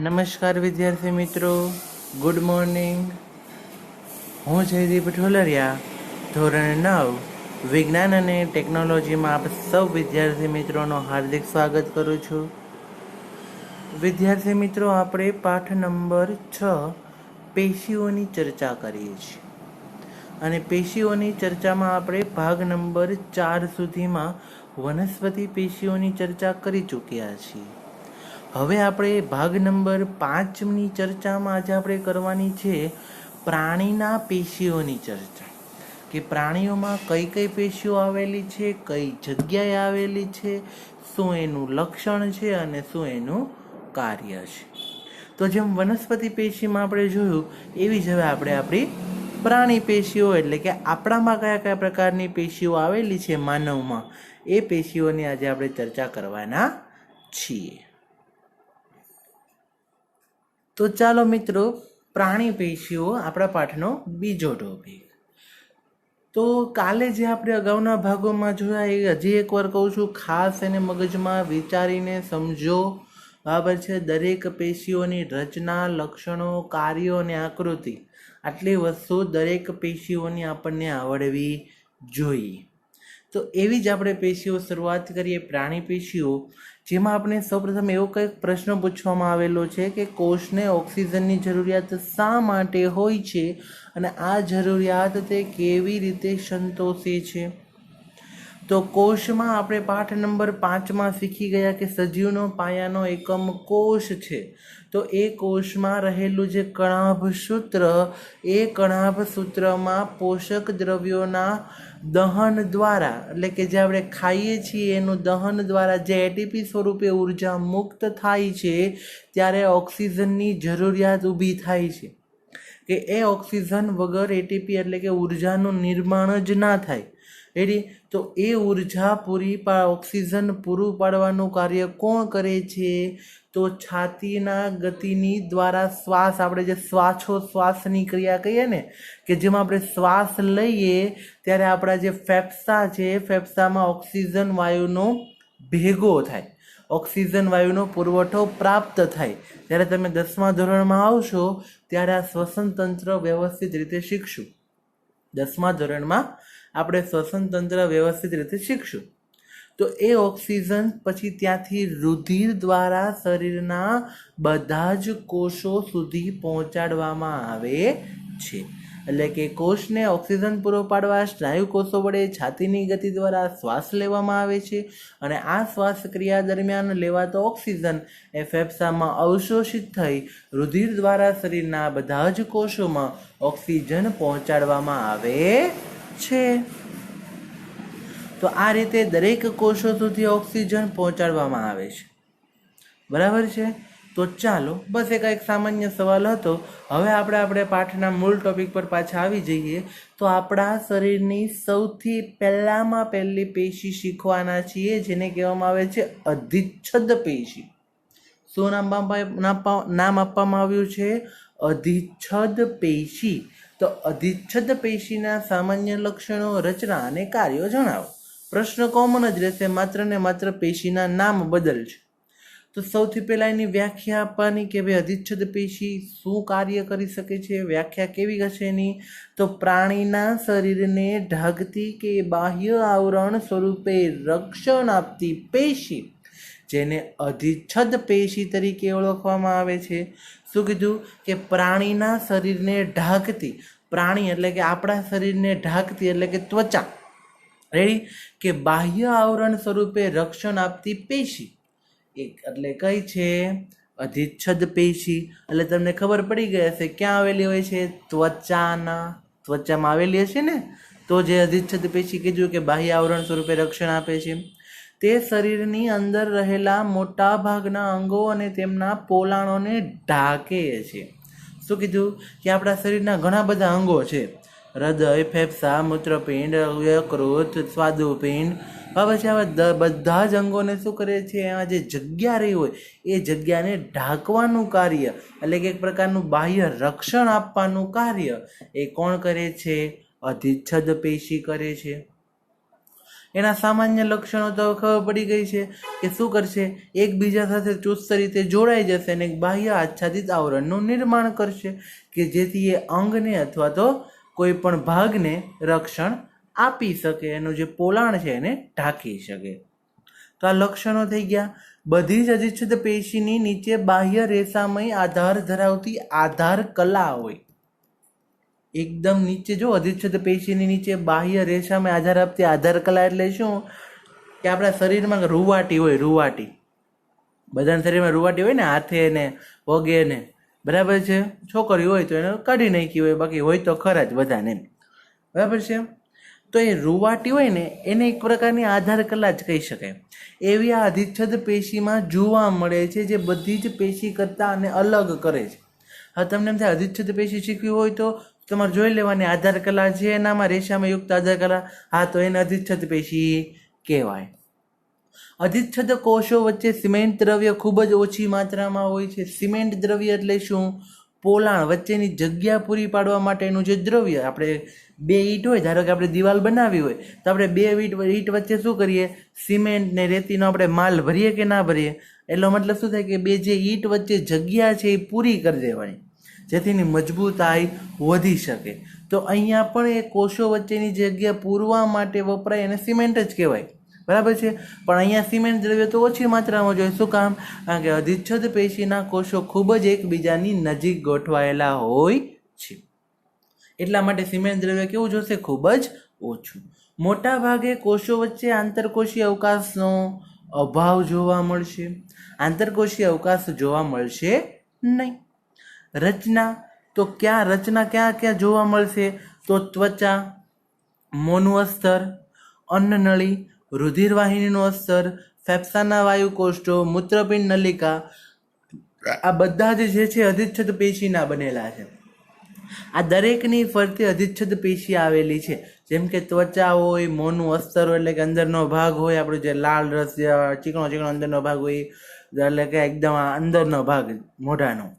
નમસ્કાર વિદ્યાર્થી મિત્રો. ગુડ મોર્નિંગ હું જયદીપ ઠોલરિયા ધોરણ નવ, વિજ્ઞાન અને ટેકનોલોજીમાં આપ સૌ વિદ્યાર્થી મિત્રોનો હાર્દિક સ્વાગત કરું છું. વિદ્યાર્થી મિત્રો, આપણે પાઠ નંબર છ, પેશીઓની ચર્ચા કરીએ છીએ. અને પેશીઓની ચર્ચામાં આપણે ભાગ નંબર ચાર સુધીમાં વનસ્પતિ પેશીઓની ચર્ચા કરી ચૂક્યા છીએ. હવે આપણે ભાગ નંબર પાંચની ચર્ચામાં આજે આપણે કરવાની છે પ્રાણીના પેશીઓની ચર્ચા. કે પ્રાણીઓમાં કઈ કઈ પેશીઓ આવેલી છે, કઈ જગ્યાએ આવેલી છે, શું એનું લક્ષણ છે અને શું એનું કાર્ય છે. તો જેમ વનસ્પતિ પેશીમાં આપણે જોયું, એવી જ હવે આપણે આપણી પ્રાણી પેશીઓ એટલે કે આપણામાં કયા કયા પ્રકારની પેશીઓ આવેલી છે માનવમાં, એ પેશીઓની આજે આપણે ચર્ચા કરવાના છીએ. તો ચાલો મિત્રો પ્રાણી પેશીઓ આપણા પાઠનો બીજો ટોપિક તો કાલે જે આપણે અગાઉના ભાગોમાં જોયા એ હજી એકવાર કહું છું, ખાસ એને મગજમાં વિચારીને સમજો. બરાબર છે? દરેક પેશીઓની રચના, લક્ષણો, કાર્યો અને આકૃતિ, આટલી વસ્તુ દરેક પેશીઓની આપણને આવડવી જોઈએ. તો એવી જ આપણે પેશીઓ શરૂઆત કરીએ પ્રાણી પેશીઓ, જેમાં આપણે સૌપ્રથમ એવો કંઈક પ્રશ્ન પૂછવામાં આવેલો છે કે કોષને ઓક્સિજનની જરૂરિયાત શા માટે હોય છે અને આ જરૂરિયાત તે કેવી રીતે સંતોષે છે? તો કોષમાં આપણે પાઠ નંબર પાંચમાં શીખી ગયા કે સજીવનો પાયાનો એકમ કોષ છે. તો એ કોષમાં રહેલું જે કણાભ સૂત્ર એ કણાભ સૂત્રમાં પોષક દ્રવ્યોના દહન દ્વારા, એટલે કે જે આપણે ખાઈએ છીએ એનું દહન દ્વારા જે એટીપી સ્વરૂપે ઊર્જા મુક્ત થાય છે, ત્યારે ઓક્સિજનની જરૂરિયાત ઊભી થાય છે. કે એ ઓક્સિજન વગર એટીપી એટલે કે ઉર્જાનું નિર્માણ જ ના થાય. રેડી? તો એ ઊર્જા પૂરી પા ઓક્સિજન પૂરું પાડવાનું કાર્ય કોણ કરે છે? તો છાતીના ગતિની દ્વારા શ્વાસ, આપણે જે શ્વાસો શ્વાસની ક્રિયા કહીએ ને, કે જેમાં આપણે શ્વાસ લઈએ, ત્યારે આપણા જે ફેફસા છે, ફેફસામાં ઓક્સિજન વાયુનો ભેગો થાય. ઓક્સિજન વાયુનો પુરવઠો પ્રાપ્ત થાય. જ્યારે તમે દસમા ધોરણમાં આવશો, ત્યારે આ શ્વસન તંત્ર વ્યવસ્થિત રીતે શીખશું. દસમા ધોરણમાં આપણે શ્વસન તંત્ર વ્યવસ્થિત રીતે શીખશું. તો એ ઓક્સિજન પછી ત્યાંથી રુધિર દ્વારા શરીરના બધા જ કોષો સુધી પહોંચાડવામાં આવે છે. એટલે કે કોષને ઓક્સિજન પૂરો પાડવા સ્નાયુ કોષો વડે છાતીની ગતિ દ્વારા શ્વાસ લેવામાં આવે છે અને આ શ્વાસ ક્રિયા દરમિયાન લેવાતો ઓક્સિજન એ ફેફસામાં અવશોષિત થઈ રુધિર દ્વારા શરીરના બધા જ કોષોમાં ઓક્સિજન પહોંચાડવામાં આવે છે. તો આ રીતે દરેક કોષો સુધી ઓક્સિજન પહોંચાડવામાં આવે છે. બરાબર છે? તો ચાલો, બસ એક એક સામાન્ય સવાલ હતો. હવે આપણે આપણે પાઠના મૂળ ટોપિક પર પાછા આવી જઈએ. તો આપણા શરીરની સૌથી પહેલામાં પહેલી પેશી શીખવાના છીએ, જેને કહેવામાં આવે છે અધિચ્છદ પેશી. શું નામ નામ આપવામાં આવ્યું છે? અધિચ્છદ પેશી. તો અધિચ્છદ પેશીના સામાન્ય લક્ષણો, રચના અને કાર્યો જણાવો. પ્રશ્ન કોમન જ રહેશે, માત્ર ને માત્ર પેશીના નામ બદલશે તો સૌથી પહેલાં એની વ્યાખ્યા આપવાની કે ભાઈ અધિચ્છદ પેશી શું કાર્ય કરી શકે છે? વ્યાખ્યા કેવી હશે એની? તો પ્રાણીના શરીરને ઢાંકતી કે બાહ્ય આવરણ સ્વરૂપે રક્ષણ આપતી પેશી જેને અધિચ્છદ પેશી તરીકે ઓળખવામાં આવે છે. શું કીધું? કે પ્રાણીના શરીરને ઢાંકતી, પ્રાણી એટલે કે આપણા શરીરને ઢાંકતી એટલે કે ત્વચા. રેડી કે બાહ્ય આવરણ સ્વરૂપે રક્ષણ આપતી પેશી. એક એટલે કઈ છે? અધિચ્છદ પેશી. એટલે તમને ખબર પડી ગઈ હશે, ક્યાં આવેલી હોય છે? ત્વચાના, ત્વચામાં આવેલી હશે ને? તો જે અધિચ્છદ પેશી કીધું કે બાહ્ય આવરણ સ્વરૂપે રક્ષણ આપે છે. તે શરીરની અંદર રહેલા મોટા ભાગના અંગો અને તેમના પોલાણોને ઢાંકે છે. શું કીધું? કે આપણા શરીરના ઘણા બધા અંગો છે. હૃદય, ફેફસા, મૂત્રપિંડ યકૃત સ્વાદુપિંડ. હવે છે આવા બધા જ અંગોને શું કરે છે? એમાં જે જગ્યા રહી હોય, એ જગ્યાને ઢાંકવાનું કાર્ય, એટલે કે એક પ્રકારનું બાહ્ય રક્ષણ આપવાનું કાર્ય, એ કોણ કરે છે? અધિચ્છદ પેશી કરે છે. એના સામાન્ય લક્ષણો તો ખબર પડી ગઈ છે કે શું કરશે? એકબીજા સાથે ચુસ્ત રીતે જોડાઈ જશે અને એક બાહ્ય આચ્છાદિત આવરણનું નિર્માણ કરશે કે જેથી એ અંગને અથવા તો કોઈ પણ ભાગને રક્ષણ આપી શકે, એનું જે પોલાણ છે એને ઢાંકી શકે. તો આ લક્ષણો થઈ ગયા. બધી જ અધિચ્છદ પેશીની નીચે બાહ્ય રેસામય આધાર ધરાવતી આધાર કલા હોય. એકદમ નીચે જો અધિચ્છદ પેશીની નીચે બાહ્ય રેશામે આધાર આપતી આધાર કલા એટલે શું? કે આપણા શરીરમાં રૂવાટી હોય, રૂવાટી. બધાના શરીરમાં રૂવાટી હોય ને, હાથે ને, પગે ને. બરાબર છે? છોકરી હોય તો એને કાઢી નાખી હોય, બાકી હોય તો ખરા જ બધાને બરાબર છે? તો એ રૂવાટી હોય ને, એને એક પ્રકારની આધાર કલા જ કહી શકાય. એવી આ અધિચ્છદ પેશીમાં જોવા મળે છે જે બધી જ પેશી કરતાં અને અલગ કરે છે. હવે તમને એમ થાય અધિચ્છદ પેશી શીખવી હોય તો તમારે જોઈ લેવાની આધાર કલા છે, એનામાં રેશામાં યુક્ત આધાર કલા. હા, તો એને અધિચ્છદ પેશી કહેવાય. અધિચ્છદ કોષો વચ્ચે સિમેન્ટ દ્રવ્ય ખૂબ જ ઓછી માત્રામાં હોય છે. સિમેન્ટ દ્રવ્ય એટલે શું? પોલાણ વચ્ચેની જગ્યા પૂરી પાડવા માટેનું જે દ્રવ્ય આપણે બે ઈંટ હોય, ધારો કે આપણે દિવાલ બનાવી હોય, તો આપણે બે ઈંટ ઈંટ વચ્ચે શું કરીએ? સિમેન્ટ ને રેતીનો આપણે માલ ભરીએ કે ના ભરીએ? એટલો મતલબ શું થાય કે બે જે ઈંટ વચ્ચે જગ્યા છે એ પૂરી કરી દેવાની. જેથી એની મજબૂતાઈ વધી શકે. તો અહીંયા પણ એ કોષો વચ્ચેની જગ્યા પૂરવા માટે વપરાય એને સિમેન્ટ જ કહેવાય. બરાબર છે? પણ અહીંયા સિમેન્ટ દ્રવ્ય તો ઓછી માત્રામાં જોઈએ શું કામ? કારણ કે અધિચ્છદ પેશીના કોષો ખૂબ જ એકબીજાની નજીક ગોઠવાયેલા હોય છે. એટલા માટે સિમેન્ટ દ્રવ્ય કેવું જોશે? ખૂબ જ ઓછું. મોટા ભાગે કોષો વચ્ચે આંતરકોષીય અવકાશનો અભાવ જોવા મળશે. આંતરકોષીય અવકાશ જોવા મળશે નહીં. રચના. તો ક્યાં રચના ક્યાં ક્યાં જોવા મળશે? તો ત્વચા, મોનું અસ્તર, અન્નનળી, રુધિરવાહિનીનું અસ્તર, ફેફસાના વાયુકોષ્ઠો, મૂત્રપિંડ નલિકા. આ બધા જ છે અધિચ્છદ પેશીના બનેલા છે. આ દરેકની ફરતે અધિચ્છદ પેશી આવેલી છે. જેમ કે ત્વચા હોય, મોનું અસ્તર હોય, એટલે કે અંદરનો ભાગ હોય, આપણો જે લાલ રસ ચીકણો ચીકણો અંદરનો ભાગ હોય, એટલે કે એકદમ અંદરનો ભાગ, મોઢાનો.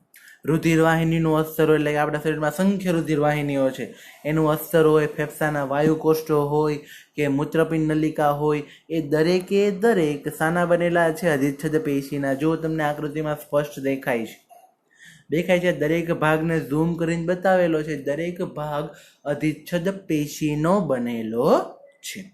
રુધિરવાહિનીનું અસ્તર હોય, એટલે કે આપણા શરીરમાં સંખ્ય રુધિરવાહિનીઓ છે. એનું અસ્તર હોય, ફેફસાના વાયુકોષ્ઠો હોય, કે મૂત્રપિંડ નલિકા હોય, એ દરેકે દરેક સાના બનેલા છે અધિચ્છદ પેશીના. જો તમને આકૃતિમાં સ્પષ્ટ દેખાય છે. દેખાય છે દરેક ભાગને ઝૂમ કરીને બતાવેલો છે, દરેક ભાગ અધિચ્છદ પેશીનો બનેલો છે.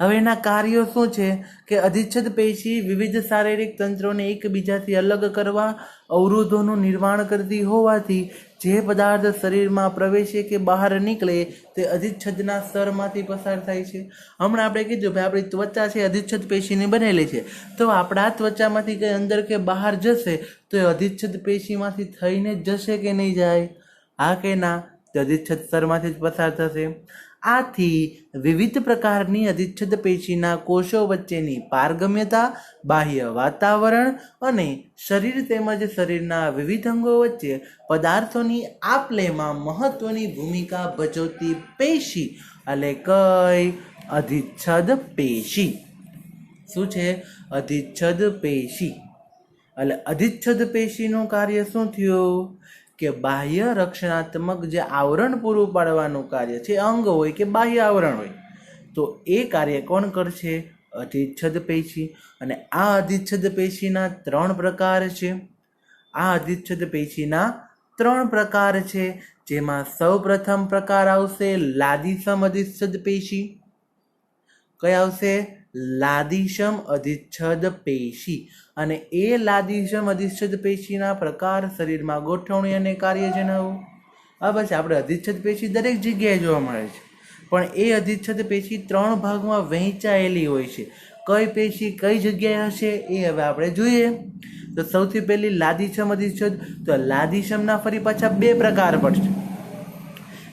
હવે એના કાર્યો શું છે? કે અધિચ્છદ પેશી વિવિધ શારીરિક તંત્રોને એકબીજાથી અલગ કરવા અવરોધોનું નિર્માણ કરતી હોવાથી જે પદાર્થ શરીરમાં પ્રવેશે કે બહાર નીકળે તે અધિચ્છદના સ્તરમાંથી પસાર થાય છે. હમણાં આપણે કીધું ભાઈ, આપણી ત્વચા છે અધિચ્છદ પેશીની બનેલી છે. તો આપણા ત્વચામાંથી કંઈ અંદર કે બહાર જશે તો એ અધિચ્છદ પેશીમાંથી થઈને જશે કે નહીં જાય? હા કે ના? તે અધિચ્છદ સ્તરમાંથી જ પસાર થશે. આથી વિવિધ પ્રકારની અધિચ્છદ પેશીના કોષો વચ્ચેની પારગમ્યતા, બાહ્ય વાતાવરણ અને શરીર તેમજ શરીરના વિવિધ અંગો વચ્ચે પદાર્થોની આપલેમાં મહત્વની ભૂમિકા ભજવતી પેશી, એટલે કઈ? અધિચ્છદ પેશી. શું છે? અધિચ્છદ પેશી. એટલે અધિચ્છદ પેશીનું કાર્ય શું થયું? કે બાહ્ય રક્ષણાત્મક જે આવરણ પૂરું પાડવાનું કાર્ય છે અંગ હોય કે બાહ્ય આવરણ હોય, તો એ કાર્ય કોણ કરશે? અધિચ્છદ પેશી. અને આ અધિચ્છદ પેશીના ત્રણ પ્રકાર છે. આ અધિચ્છદ પેશીના ત્રણ પ્રકાર છે. જેમાં સૌ પ્રથમ પ્રકાર આવશે લાદીસમ અધિચ્છદ પેશી. કઈ આવશે? લાદીશમ અધિચ્છદ પેશી. અને એ લાદિશમ અધિચ્છદ પેશીના પ્રકાર શરીરમાં ગોઠવણી અને કાર્ય જણાવવું આ બસ આપણે અધિચ્છદ પેશી દરેક જગ્યાએ જોવા મળે છે. પણ એ અધિચ્છદ પેશી ત્રણ ભાગમાં વહેંચાયેલી હોય છે. કઈ પેશી કઈ જગ્યાએ હશે એ હવે આપણે જોઈએ. તો સૌથી પહેલી લાદિશમ અધિચ્છદ, તો લાદિશમના ફરી પાછા બે પ્રકાર પડશે.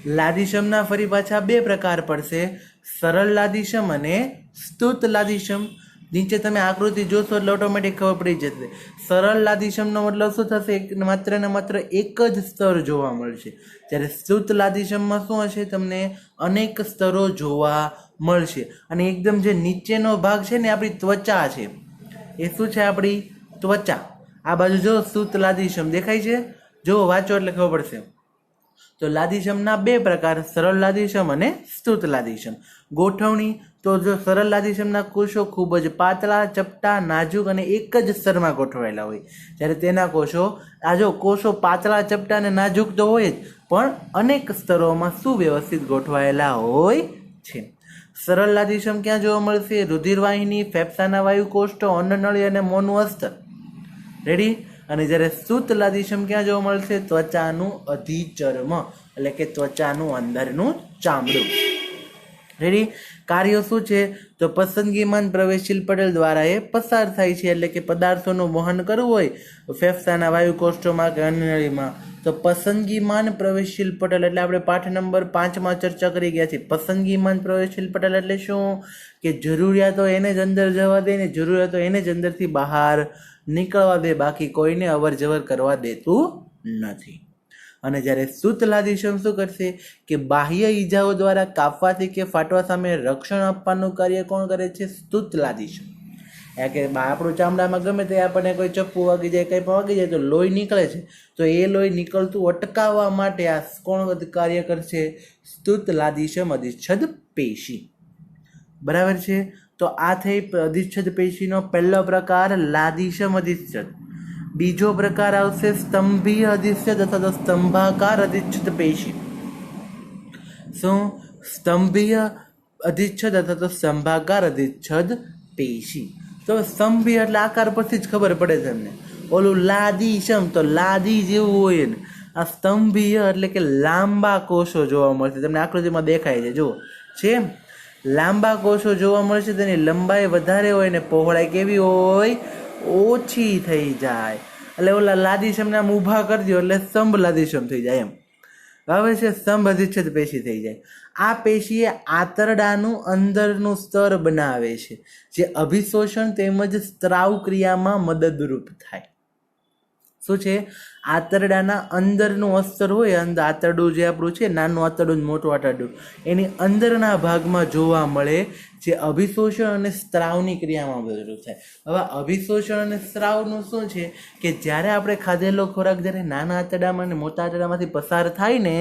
લાદિશમના ફરી પાછા બે પ્રકાર પડશે. સરળ લાદીશમ અને સ્તુત લાદીશમ નીચે તમે આકૃતિ જોશો એટલે ઓટોમેટિક ખબર પડી જશે. સરળ લાદીશમનો મતલબ શું થશે? માત્ર ને માત્ર એક જ સ્તર જોવા મળશે. જ્યારે સ્તુત લાદીશમમાં શું હશે? તમને અનેક સ્તરો જોવા મળશે. અને એકદમ જે નીચેનો ભાગ છે ને, આપણી ત્વચા છે. એ શું છે આપણી ત્વચા? આ બાજુ જો સ્તુત લાદીશમ દેખાય છે? જો વાંચો એટલે ખબર પડશે. તો લાદીશમના બે પ્રકાર, સરળ લાદીશમ અને સ્તુત લાદીશમ. ગોઠવણી, તો જો સરળ લાદીશમના કોષો ખૂબ જ પાતળા, ચપટા, નાજુક અને એક જ સ્તરમાં ગોઠવાયેલા હોય, જ્યારે તેના કોષો, આ જો કોષો પાતળા, ચપટા અને નાજુક તો હોય જ, પણ અનેક સ્તરોમાં સુવ્યવસ્થિત ગોઠવાયેલા હોય છે. સરળ લાદીશમ ક્યાં જોવા મળશે? રુધિરવાહિની, ફેફસાના વાયુ કોષ્ઠો અન્નનળી અને મોનું અસ્તર રેડી અને જ્યારે સુત લાદીશમ ક્યાં જોવા મળશે? ત્વચાનું અધિચર્મ, એટલે કે ત્વચાનું અંદરનું ચામડું. રેડી કાર્યો શું છે? તો પસંદગીમાન પ્રવેશશીલ પટેલ દ્વારા એ પસાર થાય છે, એટલે કે પદાર્થોનું વહન કરવું હોય ફેફસાના વાયુ કોષ્ઠોમાં કે અન્યમાં તો પસંદગીમાન પ્રવેશશીલ પટેલ, એટલે આપણે પાઠ નંબર પાંચમાં ચર્ચા કરી ગયા છીએ. પસંદગીમાન પ્રવેશશીલ પટેલ એટલે શું? કે જરૂરિયાતો એને જ અંદર જવા દે ને જરૂરિયાતો એને જ અંદરથી બહાર નીકળવા દે, બાકી કોઈને અવર જવર કરવા દેતું નથી. અને જ્યારે સુત લાદીશમ શું કરશે કે બાહ્ય ઈજાઓ દ્વારા કાપવાથી કે ફાટવા સામે રક્ષણ આપવાનું કાર્ય કોણ કરે છે? સ્તુત એ કે આપણું ચામડામાં ગમે તે આપણને કોઈ ચપ્પુ વાગી જાય, કંઈ પણ વાગી જાય, તો લોહી નીકળે છે. તો એ લોહી નીકળતું અટકાવવા માટે આ કોણ કાર્ય કરશે? સ્તુત લાદીશમ અધિચ્છદ પેશી. બરાબર છે? તો આ થઈ અધિચ્છદ પેશીનો પહેલો પ્રકાર લાદીશમ અધિચ્છદ બીજો પ્રકાર આવશે સ્તંભીય અધિચ્છદ અથવા તો સ્તંભાકાર અધિચ્છદ પેશી. શું? સ્તંભીય અધિચ્છદ અથવા તો સ્તંભાકાર અધિચ્છદ પેશી. તો સ્તંભીય એટલે આકાર પરથી જ ખબર પડે તમને. ઓલું લાદીશમ તો લાદી જેવું હોય ને આ સ્તંભીય એટલે કે લાંબા કોષો જોવા મળશે. તમને આકૃતિમાં દેખાય છે. જુઓ. છે? લાંબા કોષો જોવા મળશે તેની લંબાઈ વધારે હોય ને પહોળાઈ કેવી હોય, ઓછી થઈ જાય. એટલે ઓલા લાદીશમને આમ ઊભા કરી દો, એટલે સ્તંભ લાદીશમ થઈ જાય એમ. હવે છે સ્તંભ અધિચ્છદ પેશી થઈ જાય. આ પેશી આંતરડાનું અંદરનું સ્તર બનાવે છે, જે અભિશોષણ તેમજ સ્ત્રાવ ક્રિયામાં મદદરૂપ થાય. શું છે? આંતરડાના અંદરનું અસ્તર હોય અંદર આંતરડું જે આપણું છે, નાનું આંતરડું મોટું આંતરડું. એની અંદરના ભાગમાં જોવા મળે જે અભિશોષણ અને સ્ત્રાવની ક્રિયામાં મદદરૂપ થાય. હવે અભિશોષણ અને સ્ત્રાવનું શું છે કે જ્યારે આપણે ખાધેલો ખોરાક જ્યારે નાના આંતરડામાં અને મોટા આંતરડામાંથી પસાર થાય ને,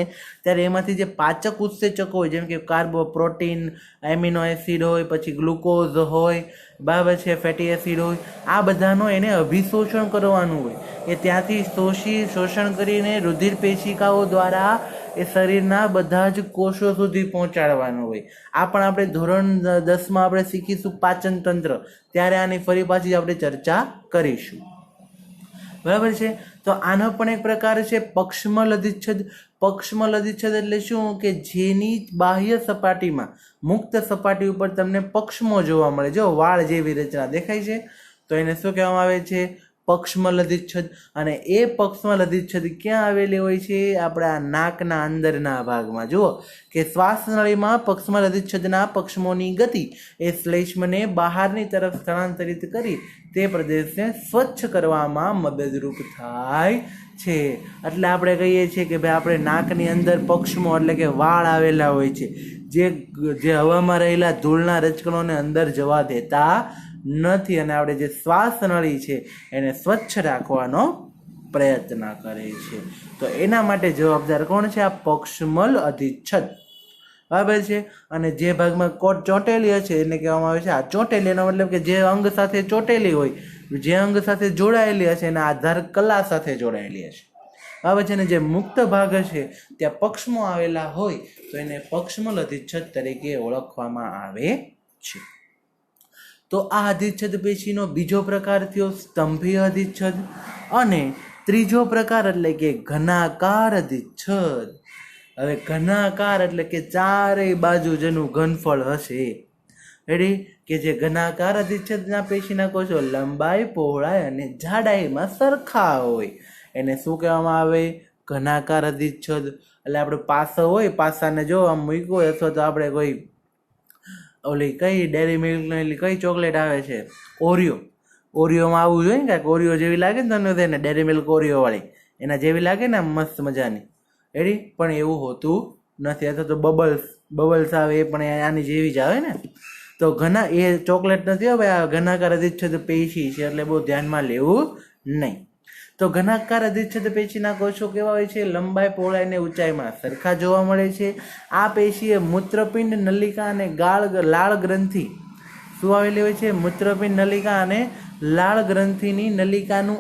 ત્યારે એમાંથી જે પાચક ઉત્સેચકો હોય, જેમ કે કાર્બો, પ્રોટીન, એમિનો એસિડ હોય, પછી ગ્લુકોઝ હોય, બરાબર છે, ફેટી એસિડ હોય, આ બધાનો એને અભિશોષણ કરવાનું હોય. એ ત્યાંથી શોષી, શોષણ કરીને રુધિર પેશિકાઓ દ્વારા એ શરીરના બધા જ કોષો સુધી પહોંચાડવાનું હોય. આ પણ આપણે ધોરણ દસમાં આપણે શીખીશું પાચન તંત્ર. ત્યારે આની ફરી પાછી આપણે ચર્ચા કરીશું. બરાબર છે? તો આનો પણ એક પ્રકાર છે પક્ષમલ લધિચ્છદ. પક્ષમ લધિચ્છદ એટલે શું? કે જેની બાહ્ય સપાટીમાં મુક્ત સપાટી ઉપર તમને પક્ષમો જોવા મળે. જો વાળ જેવી રચના દેખાય છે, તો એને શું કહેવામાં આવે છે? પક્ષમલ લધિચ્છદ અને એ પક્ષમાં લધિચ્છદ ક્યાં આવેલી હોય છે? આપણા નાકના અંદરના ભાગમાં. જુઓ કે શ્વાસનળીમાં પક્ષમાં લધિચ્છદના પક્ષમોની ગતિ એ શ્લેષ્મને બહારની તરફ સ્થળાંતરિત કરી તે પ્રદેશને સ્વચ્છ કરવામાં મદદરૂપ થાય છે. એટલે આપણે કહીએ છીએ કે ભાઈ, આપણે નાકની અંદર પક્ષમો એટલે કે વાળ આવેલા હોય છે. જે જે હવામાં રહેલા ધૂળના રચકણોને અંદર જવા દેતા નથી અને આપણે જે શ્વાસ નળી છે, એને સ્વચ્છ રાખવાનો પ્રયત્ન કરે છે. તો એના માટે જવાબદાર કોણ છે? આ પક્ષમલ અધિચ્છદ. બરાબર છે? અને જે ભાગમાં કોટ ચોંટેલી હશે, એને કહેવામાં આવે છે આ ચોંટેલી. એનો મતલબ કે જે અંગ સાથે ચોંટેલી હોય, જે અંગ સાથે જોડાયેલી હશે, એના આધાર કલા સાથે જોડાયેલી હશે. બરાબર છે? અને જે મુક્ત ભાગ હશે, ત્યાં પક્ષમો આવેલા હોય, તો એને પક્ષમલ અધિચ્છદ તરીકે ઓળખવામાં આવે છે. તો આ અધિચ્છદ પેશીનો બીજો પ્રકાર થયો સ્તંભી અધિચ્છદ અને ત્રીજો પ્રકાર એટલે કે ઘનાકાર અધિચ્છદ. હવે ઘનાકાર એટલે કે ચારેય બાજુ જેનું ઘનફળ હશે. રેડી કે જે ઘનાકાર અધિચ્છદના પેશીના કોષો લંબાઈ, પહોળાઈ અને જાડાઈમાં સરખા હોય. એને શું કહેવામાં આવે? ઘનાકાર અધિચ્છદ. એટલે આપણે પાસો હોય, પાસાને જો આમ મૂક્યો અથવા તો આપણે કોઈ ઓલી કઈ ડેરી મિલ્કની ઓલી કઈ ચોકલેટ આવે છે? ઓરિયો ઓરિયોમાં આવવું જોઈએ ને કાંઈક? ઓરિયો જેવી લાગે ને તમને તેને ડેરી મિલ્ક ઓરિયો વાળી. એના જેવી લાગે ને મસ્ત મજાની. એડી પણ એવું હોતું નથી. અથવા તો બબલ્સ બબલ્સ આવે એ પણ આની જેવી જ આવે ને. તો ઘણા, એ ચોકલેટ નથી, હવે આ છે, તો પેશી છે, એટલે બહુ ધ્યાનમાં લેવું નહીં. તો ઘનાકાર અધિચ્છદ પેશીના કોષો કેવા હોય છે? લંબાઈ, પહોળાઈ અને ઊંચાઈમાં. સરખા જોવા મળે છે. આ પેશીએ મૂત્રપિંડ નલિકા અને ગાળ લાળ ગ્રંથિ. શું આવેલી હોય છે? મૂત્રપિંડ નલિકા અને લાળ ગ્રંથિની નલિકાનું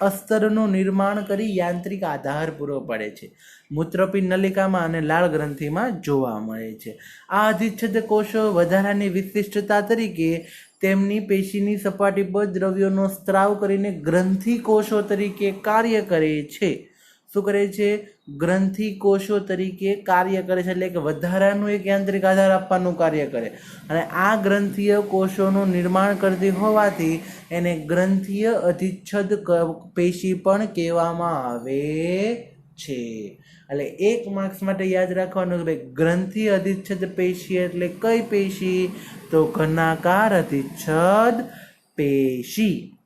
અસ્તરનું નિર્માણ કરી યાંત્રિક આધાર પૂરો પાડે છે. મૂત્રપિંડ નલિકામાં અને લાળ ગ્રંથિમાં જોવા મળે છે. આ અધિચ્છદ કોષો વધારાની વિશિષ્ટતા તરીકે તેમની પેશીની સપાટી પર દ્રવ્યોનો સ્ત્રાવ કરીને ગ્રંથિ કોષો તરીકે કાર્ય કરે છે. શું કરે છે? ગ્રંથિ કોષો તરીકે કાર્ય કરે છે એટલે કે વધારાનું એક યાંત્રિક આધાર આપવાનું કાર્ય કરે. અને આ ગ્રંથિય કોષોનું નિર્માણ કરતી હોવાથી એને ગ્રંથીય અધિચ્છદ પેશી પણ કહેવામાં આવે છે. એટલે એક માર્ક્સ માટે યાદ રાખવાનું કે ભાઈ, ગ્રંથિ અધિચ્છદ પેશી એટલે કઈ પેશી? તો ઘનાકાર અધિચ્છદ પેશી.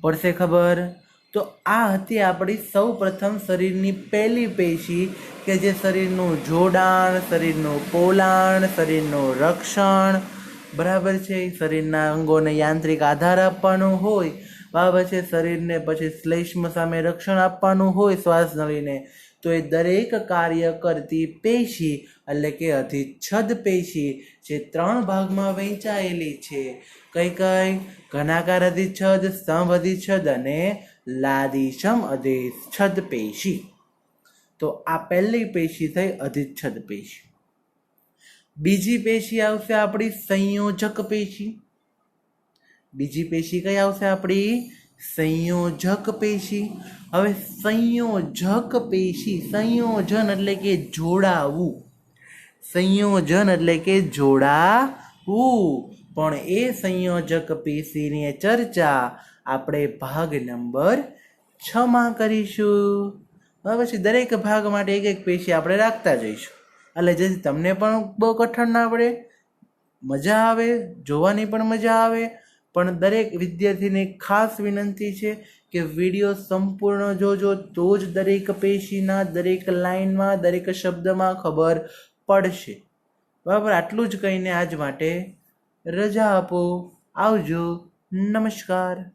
પડશે ખબર? તો આ હતી આપણી સૌ પ્રથમ શરીરની પહેલી પેશી કે જે શરીરનું જોડાણ, શરીરનું પોલાણ, શરીરનું રક્ષણ. બરાબર છે? શરીરના અંગોને યાંત્રિક આધાર આપવાનો હોય બરાબર છે શરીરને પછી શ્લેષ્મ સામે રક્ષણ આપવાનું હોય શ્વાસ નળીને, તો એ દરેક કાર્ય કરતી પેશી, એટલે કે અધિચ્છદ પેશી, જે ત્રણ ભાગમાં વહેંચાયેલી છે. કઈ કઈ ઘનાકાર અધિચ્છદ સ્તંભ અધિચ્છદ અને લાદીશમ અધિચ્છદ પેશી. તો આ પહેલી પેશી થઈ અધિચ્છદ પેશી. બીજી પેશી આવશે આપણી સંયોજક પેશી. બીજી પેશી કઈ આવશે આપણી સંયોજક પેશી. હવે સંયોજક પેશી, સંયોજન એટલે કે જોડાવું. સંયોજન એટલે કે જોડાવું. પણ એ સંયોજક પેશીની ચર્ચા આપણે ભાગ નંબર છમાં કરીશું. બરાબર પછી દરેક ભાગ માટે એક એક પેશી આપણે રાખતા જઈશું. એટલે જેથી તમને પણ બહુ કઠણ ના પડે. મજા આવે, જોવાની પણ મજા આવે. પણ દરેક વિદ્યાર્થીને ખાસ વિનંતી છે કે વીડિયો સંપૂર્ણ જોજો, તો જ દરેક પેશીના, દરેક લાઈનમાં દરેક શબ્દમાં ખબર પડશે. બરાબર, આટલું જ કહીને આજ માટે રજા આપો. આવજો. નમસ્કાર.